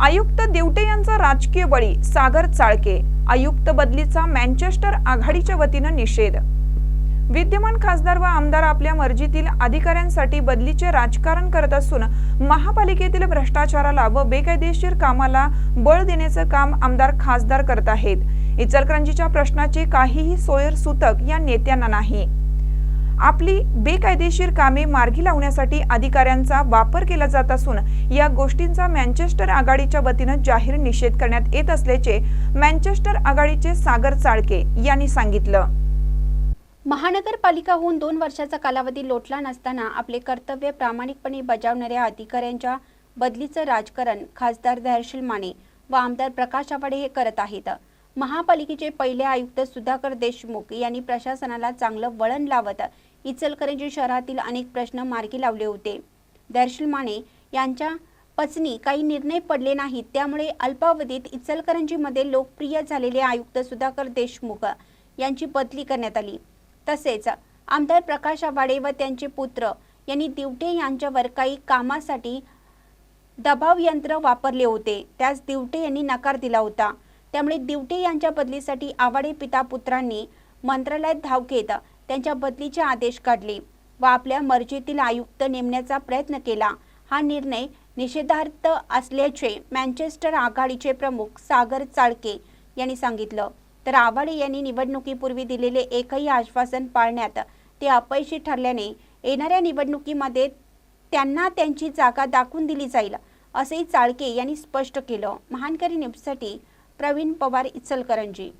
आयुक्त दिवटे यांचा राजकीय बळी सागर चाळके. आयुक्त बदलीचा मँचेस्टर आघाडीच्या वतीनं निषेध. विद्यमान खासदार व आमदार आपल्या मर्जीतील अधिकाऱ्यांसाठी बदलीचे राजकारण करत असून महापालिकेतील भ्रष्टाचाराला व बेकायदेशीर कामाला बळ देण्याचं काम आमदार खासदार करत आहेत. इचलकरंजीच्या प्रश्नाची काहीही सोयर सूतक या नेत्यांना नाही. आपली बेकायदेशीर कामे मार्गी लावण्यासाठी अधिकाऱ्यांचा वापर केला जात असून या गोष्टींचा मँचेस्टर आघाडीच्या वतीनं जाहीर निषेध करण्यात येत असल्याचे मँचेस्टर आघाडीचे सागर चाळके यांनी सांगितलं. महानगरपालिका होऊन दोन वर्षाचा कालावधी लोटला नसताना आपले कर्तव्य प्रामाणिकपणे बजावणाऱ्या अधिकाऱ्यांच्या बदलीचं राजकारण खासदार दहर्शील माने व आमदार प्रकाश आवाडे हे करत आहेत. महापालिकेचे पहिले आयुक्त सुधाकर देशमुख यांनी प्रशासनाला चांगलं वळण लावत इचलकरंजी शहरातील अनेक प्रश्न मार्गी लावले होते. धैर्यशील माने यांच्या पचनी काही निर्णय पडले नाहीत. त्यामुळे अल्पावधीत इचलकरंजीमध्ये लोकप्रिय झालेले आयुक्त सुधाकर देशमुख यांची बदली करण्यात आली. तसेच आमदार प्रकाश आवाडे व त्यांचे पुत्र यांनी दिवटे यांच्यावर काही कामासाठी दबाव यंत्र वापरले होते. त्यास दिवटे यांनी नकार दिला होता. त्यामुळे दिवटे यांच्या बदलीसाठी आवाडे पिता पुत्रांनी मंत्रालयात धाव घेत त्यांच्या बदलीचे आदेश काढले व आपल्या मर्जीतील आयुक्त नेमण्याचा प्रयत्न केला. हा निर्णय निषेधार्थ असल्याचे मँचेस्टर आघाडीचे प्रमुख सागर चाळके यांनी सांगितलं. तर आवाडे यांनी निवडणुकीपूर्वी दिलेले एकही आश्वासन पाळण्यात ते अपयशी ठरल्याने येणाऱ्या निवडणुकीमध्ये त्यांना त्यांची जागा दाखवून दिली जाईल असेही चाळके यांनी स्पष्ट केलं. महानकरी न्यूजसाठी प्रवीण पवार इचलकरंजी.